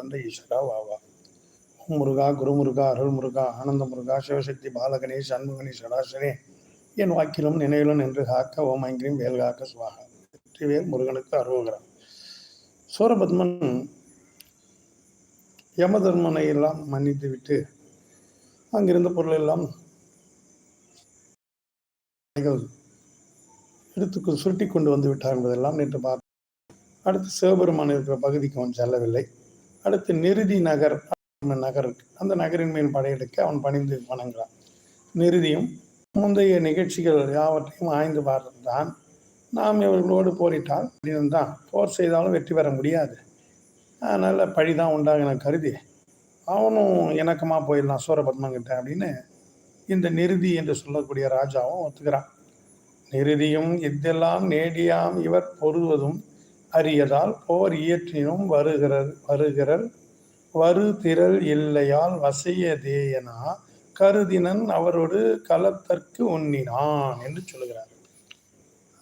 வந்த ஈஸ்வரா வாவா ஓம் முருகா குரு முருகா அருள் முருகா ஆனந்த முருகா சிவசக்தி பாலகணேஷ் அன்புகணி சடாசனே. என் வாக்கிலும் நினைவிலும் நின்று காக்க ஓம் ஐங்கிரியும் வேல் காக்க சுவாகா. வெற்றிவேல் முருகனுக்கு அருள்கிறான் சூரபத்மன் யமதர்மனை எல்லாம் மன்னித்து விட்டு அங்கிருந்த பொருள் எல்லாம் எடுத்து சுருட்டி கொண்டு வந்து விட்டார் என்பதெல்லாம் நேற்று பார்த்து அடுத்து சிவபெருமான் இருக்கிற பகுதிக்கு அவன் செல்லவில்லை. அடுத்து நிருதி நகர் நகர் இருக்கு. அந்த நகரின் மேல் படையெடுக்க அவன் பணிந்து வணங்குறான். நிருதியும் முந்தைய நிகழ்ச்சிகள் யாவற்றையும் ஆய்ந்து பார்த்தான். நாம் இவர்களோடு போரிட்டால் தான் போர் செய்தாலும் வெற்றி பெற முடியாது. அதனால் பழி தான் உண்டாக எனக்கு கருதி அவனும் இணக்கமாக போயிடலாம் சூரபத்மங்கிட்ட அப்படின்னு இந்த நிருதி என்று சொல்லக்கூடிய ராஜாவும் ஒத்துக்கிறான். நிருதியும் இதெல்லாம் நேடியாம் இவர் பொருவதும் அறியதால் போர் இயற்றினும் வருகிறர் வருகிறர் வரு திரள் இல்லையால் வசையதேயனா? கருதினன் அவரோடு கலத்தற்கு உண்ணினான் என்று சொல்லுகிறார்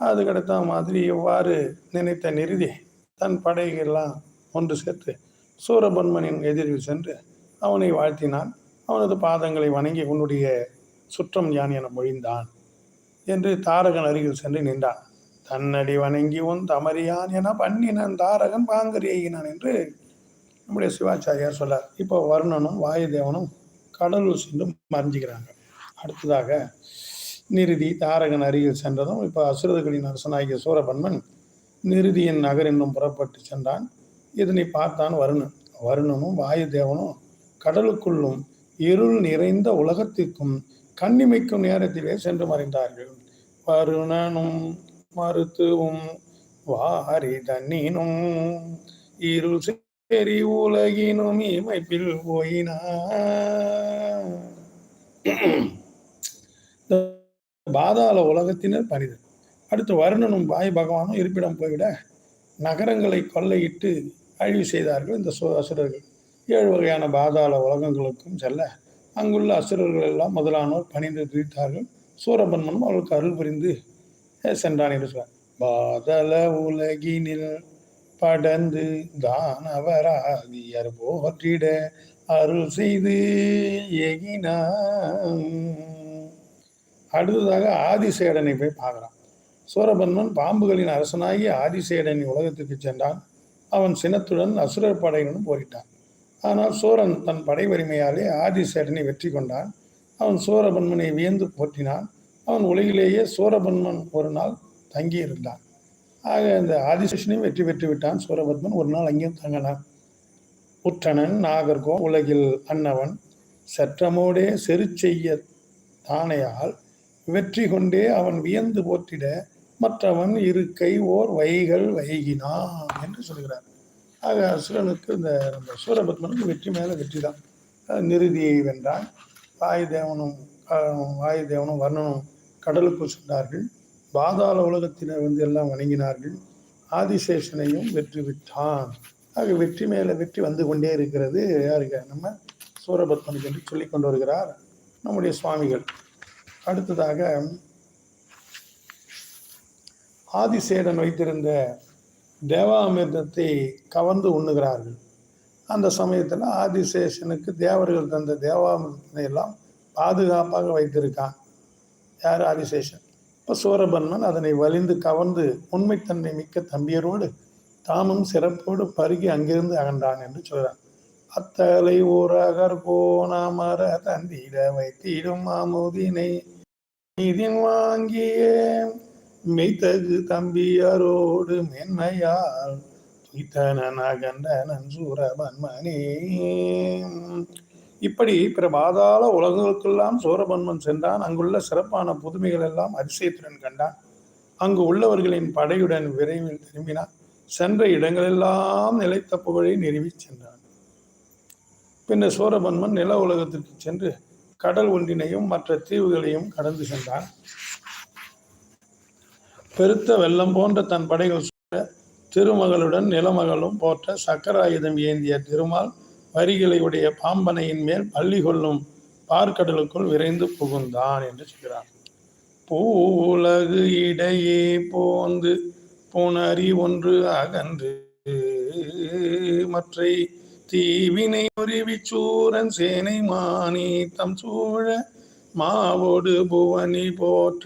அதுக்கடுத்த மாதிரி இவ்வாறு நினைத்த நிறுதி தன் படைகள்லாம் ஒன்று சேர்த்து சூரபன்மனின் எதிரில் சென்று அவனை வாழ்த்தினான். அவனது பாதங்களை வணங்கி உன்னுடைய சுற்றம் யான் என மொழிந்தான் என்று தாரகன் அருகில் சென்று நின்றான். தன்னடி வணங்கி உன் தமறியான் என பண்ணினன் தாரகன் பாங்கரியகினான் என்று நம்முடைய சிவாச்சாரியார் சொல்லார். இப்போ வருணனும் வாயுதேவனும் கடலுள் சென்று மறைஞ்சுக்கிறாங்க. அடுத்ததாக நிருதி தாரகன் அருகில் சென்றதும் இப்போ அசுரர்களின் அரசனாகிய சூரபன்மன் நிருதியின் நகர் என்னும் புறப்பட்டு சென்றான். இதனை பார்த்தான் வருணன். வருணனும் வாயுதேவனும் கடலுக்குள்ளும் இருள் நிறைந்த உலகத்திற்கும் கண்ணிமைக்கும் நேரத்திலே சென்று மறைந்தார்கள். வருணனும் மருத்துவம் வாரி தண்ணீனும் இருள் சேரி உலகினும் இமைப்பில் போயினா. பாதாள உலகத்தினர் பணிதர் அடுத்து வருணனும் வாய் பகவானும் இருப்பிடம் போய்விட நகரங்களை கொள்ளையிட்டு அழிவு செய்தார்கள் இந்த சு அசுரர்கள். ஏழு வகையான பாதாள உலகங்களுக்கும் செல்ல அங்குள்ள அசுரர்கள் எல்லாம் முதலானோர் பணிந்து துதித்தார்கள் சூரபன்மனும் அவளுக்கு அருள் புரிந்து சென்றான் என்று சொல்றார் பாதல உலகினில் படந்து தானவராதியர் போற்றிட அருள் செய்து எகினான். அடுத்ததாக ஆதிசேடனை போய் பார்க்குறான். சூரபன்மன் பாம்புகளின் அரசனாகி ஆதிசேடன் உலகத்துக்கு சென்றான். அவன் சினத்துடன் அசுரர் படையுடன் போரிட்டான். ஆனால் சூரன் தன் படை வலிமையாலே ஆதிசேடனை வெற்றி கொண்டான். அவன் சூரபன்மனை வியந்து போற்றினான். அவன் உலகிலேயே சூரபன்மன் ஒரு நாள் தங்கியிருந்தான். ஆக இந்த ஆதிசேஷனையும் வெற்றி பெற்று விட்டான் சூரபத்மன். ஒரு நாள் அங்கேயும் தங்கினான். உற்றனன் நாகர்கோ உலகில் அன்னவன் சற்றமோடே செரு செய்ய தானையால் வெற்றி கொண்டே அவன் வியந்து போற்றிட மற்றவன் இருக்கை ஓர் வைகள் வைகினான் என்று சொல்கிறார். ஆக அசுரனுக்கு இந்த நம்ம சூரபத்மனுக்கு வெற்றி மேலே வெற்றி தான். நிருதியை வென்றான். வாயுதேவனும் வாயுதேவனும் வர்ணனும் கடலுக்கு சென்றார்கள். பாதாள உலகத்தினர் வந்து எல்லாம் வணங்கினார்கள். ஆதிசேஷனையும் வெற்றி விட்டான் ஆக வெற்றி மேலே வெற்றி வந்து கொண்டே இருக்கிறது. யாருக்கு நம்ம சூரபத்மனுக்கு என்று சொல்லி கொண்டு வருகிறார் நம்முடைய சுவாமிகள். அடுத்ததாக ஆதிசேடன் வைத்திருந்த தேவாமிர்தத்தை கவர்ந்து உண்ணுகிறார்கள். அந்த சமயத்தில் ஆதிசேஷனுக்கு தேவர்கள் தந்த தேவாமிர்தத்தை எல்லாம் பாதுகாப்பாக வைத்திருக்கான். யார் ஆதிசேஷன்? இப்போ சூரபன்மன் அதனை வலிந்து கவர்ந்து உண்மைத்தன்மை மிக்க தம்பியரோடு தாமும் சிறப்போடு பருகி அங்கிருந்து அகன்றான் என்று சொல்கிறான். அத்தலை ஊரகர் போனாமர தந்திட வைத்திடும் மாமுதினை நீதின் வாங்கிய. மெய்த்தகு தம்பியரோடு மென்மையால் துய்த்தனன் அகண்டனன் சூரபன்மனே இப்படி பிற பாதாள உலகங்களுக்கெல்லாம் சூரபன்மன் சென்றான். அங்குள்ள சிறப்பான புதுமைகள் எல்லாம் அதிசயத்துடன் கண்டான். அங்கு உள்ளவர்களின் படையுடன் விரைவில் திரும்பினான். சென்ற இடங்களெல்லாம் நிலைத்த புகழை நிறுவி சென்றான். பின்னர் சூரபன்மன் நில உலகத்திற்கு சென்று கடல் ஒன்றினையும் மற்ற தீவுகளையும் கடந்து சென்றான். பெருத்த வெள்ளம் போன்ற தன் படைகள் திருமகளுடன் நிலமகளும் போற்ற சக்கர ஆயுதம் ஏந்திய திருமால் வரிகளையுடைய பாம்பனையின் மேல் பள்ளி கொள்ளும் பார்க்கடலுக்குள் விரைந்து புகுந்தான் என்று சொல்கிறார். பூலகு இடையே போந்து புனரி ஒன்று அகன்று மற்றை தீவினை உருவிச்சூரன் சேனை மானி தம் சூழ மாவோடு புவனி போற்ற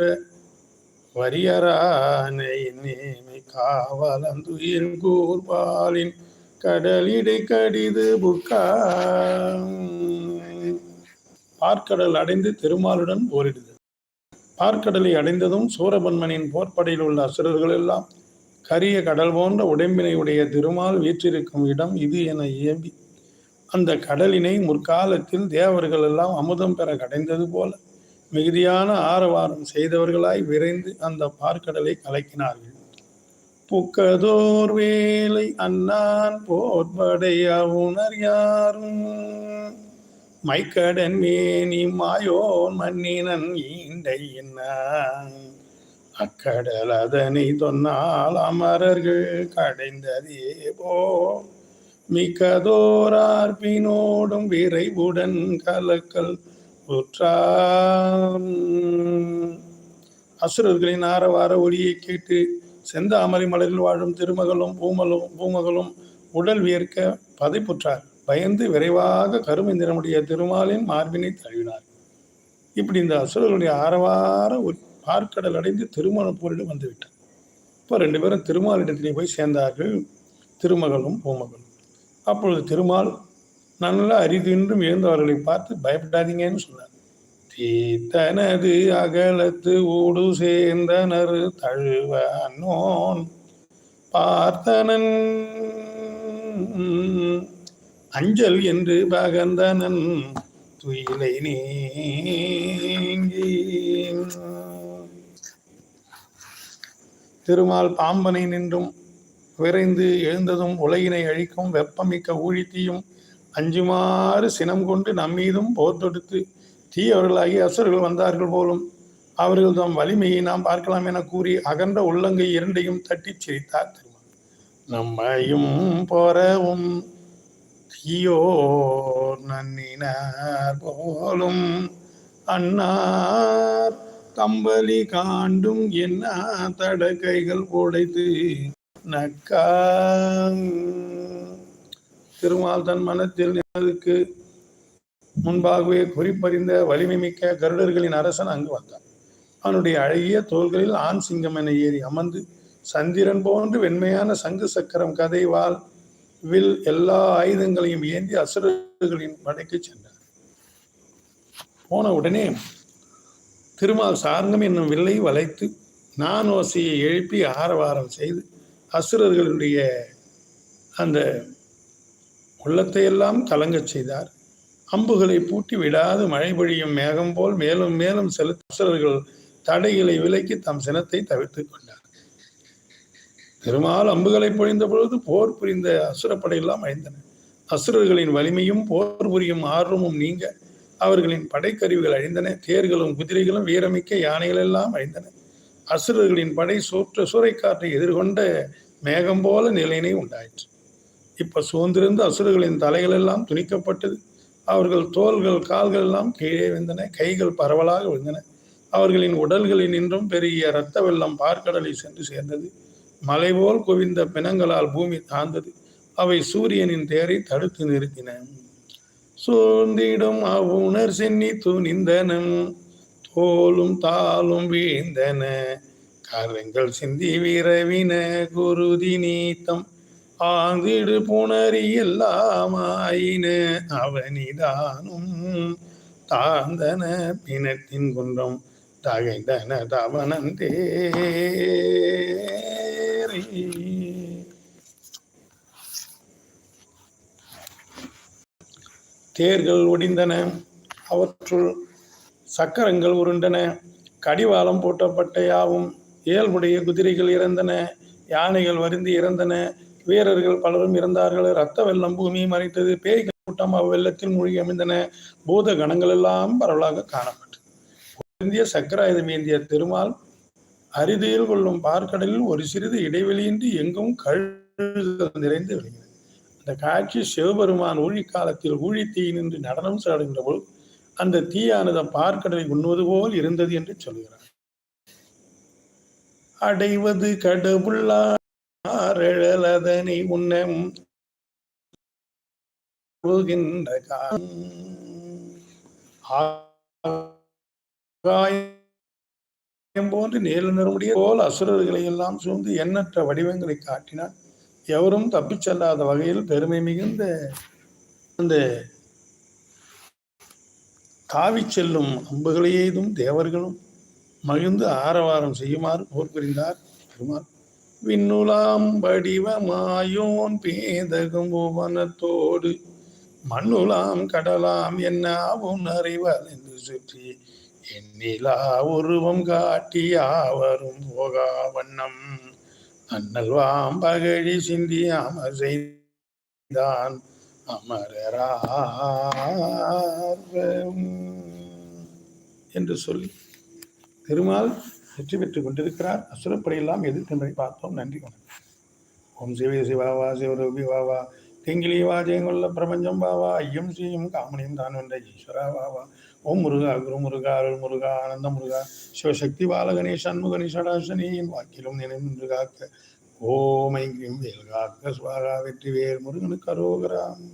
வரியரானை நேமி காவலந்துயின் கூர்பாலின் கடலிடை கடிது புக்கா பார்க்கடல் அடைந்து திருமாலுடன் போரிடுது பார்க்கடலை அடைந்ததும் சூரபன்மனின் போர்ப்படையில் உள்ள அசுரர்கள் எல்லாம் கரிய கடல் போன்ற உடம்பினை உடைய திருமால் வீற்றிருக்கும் இடம் இது என இயம்பி அந்த கடலினை முற்காலத்தில் தேவர்கள் எல்லாம் அமுதம் பெற கடைந்தது போல மிகுதியான ஆரவாரம் செய்தவர்களாய் விரைந்து அந்த பார்க்கடலை கலக்கினார்கள். புக்கதோர் வேலை அண்ணான் போர்படைய உணர் யாரும் மைக்கடன் மேனி மாயோன் மன்னினன் ஈண்டை என்ன அக்கடல் அதனை தொன்னால் அமரர்கள் கடைந்ததே போ மிக்கதோரார்பினோடும் விரைவுடன் கலக்கல் உற்றார் அசுரர்களின் ஆரவார ஒளியை கேட்டு செந்தாமரை மலரில் வாழும் திருமகளும் பூமலும் பூமகளும் உடல் வியர்க்க பதைப்புற்றார். பயந்து விரைவாக கருமை நிறமுடைய திருமாலின் மார்பினை தழுவினார். இப்படி இந்த அசுரர்களுடைய ஆரவார பார்க்கடல் அடைந்து திருமண போரிடம் வந்துவிட்டார் இப்போ ரெண்டு பேரும் திருமாலிடத்திலே போய் சேர்ந்தார்கள் திருமகளும் பூமகளும். அப்பொழுது திருமால் நல்லா அரிதின்றும் எழுந்தவர்களை பார்த்து பயப்படாதீங்கன்னு சொன்னார். தீத்தனது அகலத்து ஊடு சேர்ந்தனர் தழுவனோன் பார்த்தனன். அஞ்சல் என்று பகந்தனன் துயிலை நீங்கி திருமால் பாம்பனை நின்றும் விரைந்து எழுந்ததும் உலகினை அழிக்கும் வெப்பமிக்க ஊழித்தீயும் அஞ்சுமாறு சினம் கொண்டு நம்மீதும் போர் தொடுத்து தீயவர்களாகி அசுரர்கள் வந்தார்கள் போலும் அவர்கள் தம் வலிமையை நாம் பார்க்கலாம் என கூறி அகன்ற உள்ளங்கை இரண்டையும் தட்டிச் சிரித்தார் திருமணம் நம்மையும் போறவும் தீயோ நன்னினார் போலும் அன்னார் கம்பளி காண்டும் என்ன தடக்கைகள் உடைத்து நக்கா திருமால் தன் மனத்தில் நினைவுக்கு முன்பாகவே குறிப்பறிந்த வலிமை மிக்க கருடர்களின் அரசன் அங்கு வந்தான். அவனுடைய அழகிய தோள்களில் ஆண் சிங்கம் என ஏறி அமர்ந்து சந்திரன் போன்று வெண்மையான சங்கு சக்கரம் கதைவால் வில் எல்லா ஆயுதங்களையும் ஏந்தி அசுரர்களின் படைக்கு சென்றார் போன உடனே திருமால் சார்ந்தம் என்னும் வில்லை வளைத்து நானோசையை எழுப்பி ஆரவாரம் செய்து அசுரர்களுடைய அந்த உள்ளத்தையெல்லாம் கலங்கச் செய்தார். அம்புகளை பூட்டி விடாது மழை பொழியும் மேகம் போல் மேலும் மேலும் செலுத்தர்கள் அசுரர்கள் தடைகளை விலக்கி தம் சினத்தை தவிர்த்து கொண்டார். பெருமாள் அம்புகளை பொழிந்த பொழுது போர் புரிந்த அசுரப்படையெல்லாம் அழிந்தன. அசுரர்களின் வலிமையும் போர் புரியும் ஆர்வமும் நீங்க. அவர்களின் படைக்கருவிகள் அழிந்தன. தேர்களும் குதிரைகளும் வீரமிக்க யானைகள் எல்லாம் அழிந்தன. அசுரர்களின் படை சூற்ற சூறைக்காற்றை எதிர்கொண்ட மேகம் போல நிலையினை உண்டாயிற்று. இப்ப சூழ்ந்திருந்த அசுரர்களின் தலைகள் எல்லாம் துணிக்கப்பட்டது. அவர்கள் தோள்கள் கால்கள் எல்லாம் கீழே விழுந்தன. கைகள் பரவலாக விழுந்தன. அவர்களின் உடல்களில் நின்றும் பெரிய இரத்த வெள்ளம் பார்க்கடலை சென்று சேர்ந்தது. மலை போல் குவிந்த பிணங்களால் பூமி தாழ்ந்தது. அவை சூரியனின் தேரை தடுத்து நிறுத்தின. சூழ்ந்திடும் அவுணர் சென்னி துணிந்தனம் தோலும் தாளும் வீழ்ந்தன. கரங்கள் சிந்தி விரவின குருதி நீத்தம். ஆந்திடு புணரி எல்லாமாயின அவனிதானும் தாந்தன பிணத்தின் குன்றம் தகைந்தன தவனந்தே. தேர்கள் ஒடிந்தன அவற்றுள் சக்கரங்கள் உருண்டன கடிவாளம் பூட்டப்பட்ட யாவும் இயல்புடைய குதிரைகள் இறந்தன யானைகள் வருந்தி இறந்தன வீரர்கள் பலரும் இறந்தார்கள். இரத்த வெள்ளம் பூமியை மறைத்தது. பேய்கள் கூட்டம் அவ்வெள்ளத்தில் மூழ்கி அமைந்தன. பூத கணங்கள் எல்லாம் பரவலாக காணப்பட்டது இந்திய சக்கராயுதம் ஏந்திய திருமால் அரிதியில் கொள்ளும் பார்க்கடலில் ஒரு சிறிது இடைவெளியின்றி எங்கும் கழுகுகள் நிறைந்து வருகிறது அந்த காட்சி சிவபெருமான் ஊழி காலத்தில் ஊழி தீ நின்று நடனம் சாடுகின்ற போது அந்த தீயானது பார்க்கடலை உண்ணுவது போல் இருந்தது என்று சொல்கிறார். அடைவது கடவுள்ளாரழலதனை உன்னம் ஆகாயம் போன்று நேரில் நிறமுடிய போல் அசுரர்களை எல்லாம் சூழ்ந்து எண்ணற்ற வடிவங்களை காட்டினான். எவரும் தப்பிச் செல்லாத வகையில் பெருமை மிகுந்த அந்த தாவி செல்லும் அம்புகளை எய்தும் தேவர்களும் மகிழ்ந்து ஆரவாரம் செய்யுமாறு போர் புரிந்தார் பெருமாள். விண்ணுலாம் வடிவமாயோன் பேதகும் புவனத்தோடு மண்ணுலாம் கடலாம் என்ன அவன் அறிவால் என்று சுற்றி எண்ணிலா உருவம் காட்டி யாவரும் போகா வண்ணம். அண்ணல்வாம் பகழி சிந்தி அமர் செய்தான். அமரரார்வம் என்று சொல்லி. திருமால் வெற்றி பெற்றுக் கொண்டிருக்கிறார். அசுரப்படையெல்லாம் எதிர்க்கின்றதை பார்த்தோம். நன்றி. வணக்கம் ஓம் சிவ சிவாவா சிவரூபி வாவா தெங்கிலி வா பிரபஞ்சம் பாவா ஐயம் ஸ்ரீயும் காமனியும் தான் வென்ற ஈஸ்வரா வாவா. ஓம் முருகா குரு முருகா அருள் முருகா ஆனந்த முருகா. சிவசக்தி பாலகணேஷ் அன்முகனி சடாசனியின் வாக்கிலும் நினைந்து காக்க. ஓமை வேல் காக்க. சுவாகா வெற்றி வேல் முருகனுக்கு அரோகராம்